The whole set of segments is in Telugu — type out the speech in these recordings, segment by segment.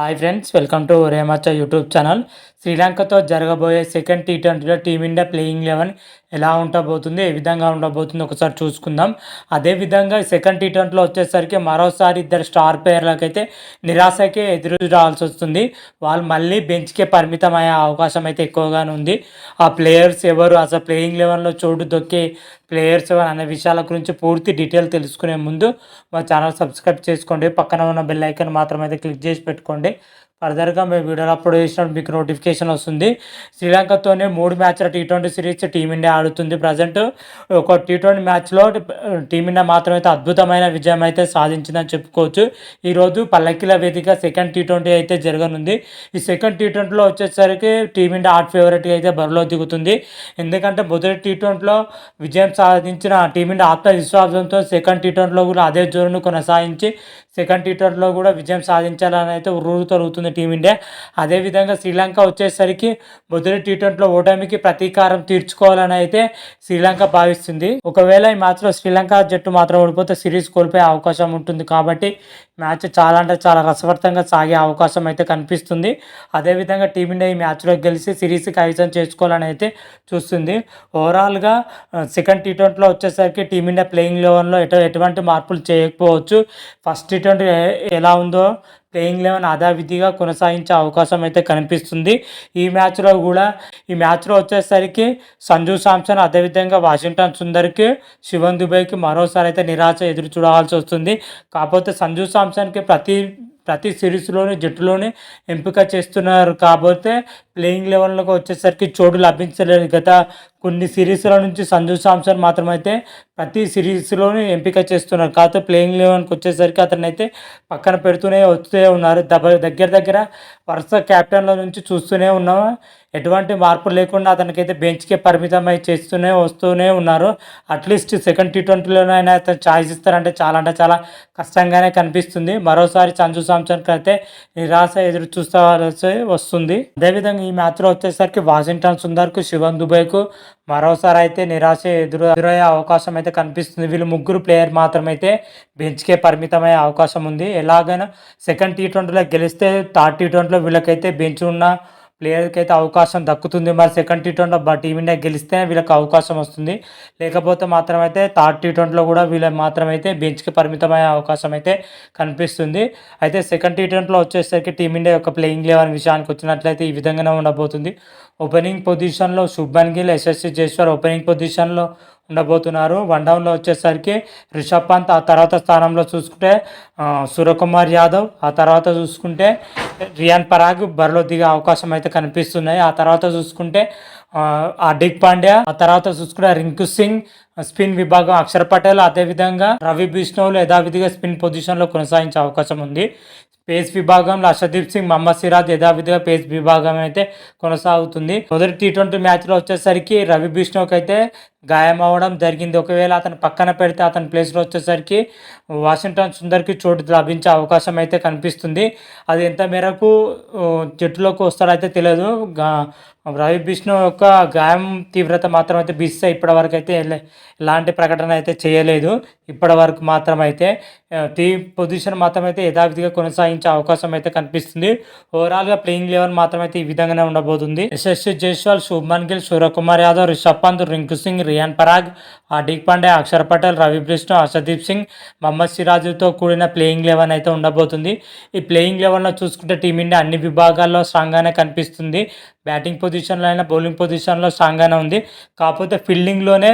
హాయ్ ఫ్రెండ్స్ వెల్కమ్ టు రేమచ్చ యూట్యూబ్ ఛానల్ శ్రీలంకతో జరగబోయే సెకండ్ టీ ట్వంటీలో టీమిండియా ప్లేయింగ్ లెవెన్ ఎలా ఉండబోతుంది ఏ విధంగా ఉండబోతుంది ఒకసారి చూసుకుందాం. అదేవిధంగా సెకండ్ టీ ట్వంటీలో వచ్చేసరికి మరోసారి ఇద్దరు స్టార్ ప్లేయర్లకైతే నిరాశకే ఎదురు రావాల్సి వస్తుంది. వాళ్ళు మళ్ళీ బెంచ్కే పరిమితం అయ్యే అవకాశం అయితే ఎక్కువగానే ఉంది. ఆ ప్లేయర్స్ ఎవరు అసలు ప్లేయింగ్ లెవెన్లో చోటు దొక్కే ప్లేయర్స్ ఎవరు అనే విషయాల గురించి పూర్తి డీటెయిల్ తెలుసుకునే ముందు మా ఛానల్ సబ్స్క్రైబ్ చేసుకోండి. పక్కన ఉన్న బెల్ ఐకన్ మాత్రం అయితే క్లిక్ చేసి పెట్టుకోండి. ఫర్దర్గా మేము వీడియోలు అప్లోడ్ చేసినప్పుడు మీకు నోటిఫికేషన్ వస్తుంది. శ్రీలంకతోనే మూడు మ్యాచ్ల T twenty series Team India ఆడుతుంది ప్రజెంట్ ఒక టీ ట్వంటీ మ్యాచ్లో టీమిండియా మాత్రమైతే అద్భుతమైన విజయం అయితే సాధించిందని చెప్పుకోవచ్చు. ఈరోజు పల్లకిల వేదిక సెకండ్ టీ ట్వంటీ అయితే జరగనుంది. ఈ సెకండ్ టీ ట్వంటీలో వచ్చేసరికి టీమిండియా హాట్ ఫేవరెట్గా అయితే బరిలో దిగుతుంది. ఎందుకంటే మొదటి టీ ట్వంటీలో విజయం సాధించిన టీమిండియా ఆత్మవిశ్వాసంతో సెకండ్ టీ ట్వంటీలో కూడా అదే జోరును కొనసాగించి సెకండ్ టీ ట్వంటీలో కూడా విజయం సాధించాలని అయితే ఉర్రు తరుగుతుంది టీమిండియా. అదేవిధంగా శ్రీలంక వచ్చేసరికి మొదటి టీ ట్వంటీలో ఓటమికి ప్రతీకారం తీర్చుకోవాలని అయితే శ్రీలంక భావిస్తుంది. ఒకవేళ ఈ మ్యాచ్లో శ్రీలంక జట్టు మాత్రం ఓడిపోతే సిరీస్ కోల్పోయే అవకాశం ఉంటుంది కాబట్టి మ్యాచ్ చాలా అంటే చాలా రసవర్తంగా సాగే అవకాశం అయితే కనిపిస్తుంది. అదేవిధంగా టీమిండియా ఈ మ్యాచ్లో గెలిచి సిరీస్ కైవసం చేసుకోవాలని అయితే చూస్తుంది. ఓవరాల్గా సెకండ్ టీ ట్వంటీలో వచ్చేసరికి టీమిండియా ప్లేయింగ్ లెవెన్లో ఎటు ఎటువంటి మార్పులు చేయకపోవచ్చు. ఫస్ట్ టీ ట్వంటీ ఎలా ఉందో ప్లేయింగ్ లెవెన్ అదావిధిగా కొనసాగించే అవకాశం అయితే కనిపిస్తుంది. ఈ మ్యాచ్లో కూడా ఈ మ్యాచ్లో వచ్చేసరికి సంజు సామ్సన్ అదేవిధంగా వాషింగ్టన్ సుందర్కి శివన్ దుబేకి మరోసారి అయితే నిరాశ ఎదురు చూడాల్సి వస్తుంది. కాకపోతే సంజు సామ్సన్కి ప్రతి ప్రతి సిరీస్లోని జట్టులోనే ఎంపిక చేస్తున్నారు. కాకపోతే ప్లేయింగ్ లెవెన్లోకి వచ్చేసరికి చోటు లభించలేదు. గత కొన్ని సిరీస్ల నుంచి సంజు సాంసన్ మాత్రమైతే ప్రతి సిరీస్లోనూ ఎంపిక చేస్తున్నారు. కాకపోతే ప్లేయింగ్ లెవెన్కి వచ్చేసరికి అతను అయితే పక్కన పెడుతూనే వస్తూనే ఉన్నారు. దగ్గర దగ్గర వరుస క్యాప్టెన్ల నుంచి చూస్తూనే ఉన్నాము. ఎటువంటి మార్పు లేకుండా అతనికైతే బెంచ్కే పరిమితమై చేస్తూనే వస్తూనే ఉన్నారు. అట్లీస్ట్ సెకండ్ టీ ట్వంటీలోనైనా అతను ఛాయిస్ ఇస్తారంటే చాలా అంటే చాలా కష్టంగానే కనిపిస్తుంది. మరోసారి సంజు సాంసన్కి అయితే నిరాశ ఎదురు చూస్తాల్సి వస్తుంది. అదేవిధంగా ఈ మ్యాచ్లో వచ్చేసరికి వాషింగ్టన్ సుందర్కు శివన్ దుబేకు మరోసారి అయితే నిరాశ ఎదురు ఎదురయ్యే అవకాశం అయితే కనిపిస్తుంది. వీళ్ళు ముగ్గురు ప్లేయర్ మాత్రమైతే బెంచ్కే పరిమితమయ్యే అవకాశం ఉంది. ఎలాగైనా సెకండ్ టీ ట్వంటీలో గెలిస్తే థర్డ్ టీ ట్వంటీలో వీళ్ళకైతే బెంచ్ ఉన్న ప్లేయర్కి అయితే అవకాశం దక్కుతుంది. మరి సెకండ్ టీ ట్వంటీలో టీమిండియా గెలిస్తే వీళ్ళకి అవకాశం వస్తుంది. లేకపోతే మాత్రమైతే థర్డ్ టీ ట్వంటీలో కూడా వీళ్ళకి మాత్రమైతే బెంచ్కి పరిమితమైన అవకాశం అయితే కనిపిస్తుంది. అయితే సెకండ్ టీ ట్వంటీలో వచ్చేసరికి టీమిండియా యొక్క ప్లేయింగ్ లెవెన్ విషయానికి వచ్చినట్లయితే ఈ విధంగానే ఉండబోతుంది. ఓపెనింగ్ పొజిషన్లో శుభన్ గిల్ ఎస్ఎస్సి జేశ్వర్ ఓపెనింగ్ పొజిషన్లో ఉండబోతున్నారు. వన్ డౌన్లో వచ్చేసరికి రిషబ్ పంత్ ఆ తర్వాత స్థానంలో చూసుకుంటే సూర్యకుమార్ యాదవ్ ఆ తర్వాత చూసుకుంటే రియాన్ పరాగ్ బరిలో దిగే అవకాశం అయితే కనిపిస్తున్నాయి. ఆ తర్వాత చూసుకుంటే హార్దిక్ పాండ్యా ఆ తర్వాత చూసుకుంటే రింకు సింగ్ స్పిన్ విభాగం అక్షర్ పటేల్ అదేవిధంగా రవి బిష్ణోవులు యథావిధిగా స్పిన్ పొజిషన్లో కొనసాగించే అవకాశం ఉంది. పేస్ విభాగంలో అర్షదీప్ సింగ్ మహమ్మద్ సిరాజ్ యథావిధిగా పేస్ విభాగం అయితే కొనసాగుతుంది. మొదటి టీ ట్వంటీ మ్యాచ్లో వచ్చేసరికి రవి బిష్ణోకి అయితే గాయం అవ్వడం జరిగింది. ఒకవేళ అతను పక్కన పెడితే అతని ప్లేస్లో వచ్చేసరికి వాషింగ్టన్ సుందర్కి చోటు లభించే అవకాశం అయితే కనిపిస్తుంది. అది ఎంత మేరకు జట్టులోకి వస్తాడైతే తెలియదు. రవి బిష్ణు యొక్క గాయం తీవ్రత మాత్రం అయితే బిస్సా ఇప్పటివరకు అయితే ఎలాంటి ప్రకటన అయితే చేయలేదు. ఇప్పటి వరకు మాత్రం అయితే టీ పొజిషన్ మాత్రం అయితే యథావిధిగా కొనసాగించే అవకాశం అయితే కనిపిస్తుంది. ఓవరాల్గా ప్లేయింగ్ లెవెన్ మాత్రం అయితే ఈ విధంగానే ఉండబోతుంది. యశస్వి జైస్వాల్ శుభ్మన్ గిల్ సూర్యకుమార్ యాదవ్ రిషబ్ పంత్ రింకు సింగ్ రియాన్ పరాగ్ హార్దిక్ పాండే అక్షర్ పటేల్ రవి బిష్ణు హర్షదీప్ సింగ్ మహమ్మద్ సిరాజుతో కూడిన ప్లేయింగ్ లెవెన్ అయితే ఉండబోతుంది. ఈ ప్లేయింగ్ లెవెన్లో చూసుకుంటే టీమిండియా అన్ని విభాగాల్లో స్ట్రాంగ్గానే కనిపిస్తుంది. బ్యాటింగ్ పొజిషన్లో అయినా బౌలింగ్ పొజిషన్లో స్ట్రాంగ్గానే ఉంది. కాకపోతే ఫీల్డింగ్లోనే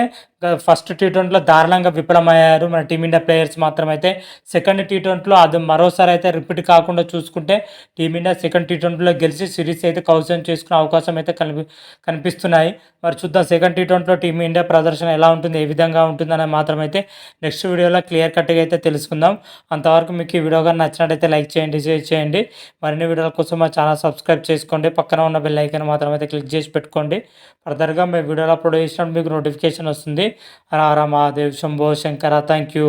ఫస్ట్ టీ ట్వంటీలో దారుణంగా విఫలమయ్యారు. మన టీమిండియా ప్లేయర్స్ మాత్రం అయితే సెకండ్ టీ ట్వంటీలో అది మరోసారి అయితే రిపీట్ కాకుండా చూసుకుంటే టీమిండియా సెకండ్ టీ ట్వంటీలో గెలిచి సిరీస్ అయితే కౌసం చేసుకునే అవకాశం అయితే కనిపి కనిపిస్తున్నాయి. మరి చూద్దాం సెకండ్ టీ ట్వంటీలో టీమిండియా ప్రదర్శన ఎలా ఉంటుంది ఏ విధంగా ఉంటుందని మాత్రం అయితే నెక్స్ట్ వీడియోలో క్లియర్ కట్గా అయితే తెలుసుకుందాం. అంతవరకు మీకు ఈ వీడియో కానీ నచ్చినట్టయితే లైక్ చేయండి షేర్ చేయండి. మరిన్ని వీడియోల కోసం మా ఛానల్ సబ్స్క్రైబ్ చేసుకోండి. పక్కన ఉన్న బెల్ ఐకన్ మాత్రం అయితే క్లిక్ చేసి పెట్టుకోండి. ఫర్దర్గా మేము వీడియోలో అప్లోడ్ చేసినప్పుడు మీకు నోటిఫికేషన్ వస్తుంది. రారా మహాదేవ్ శంభో శంకర. Thank you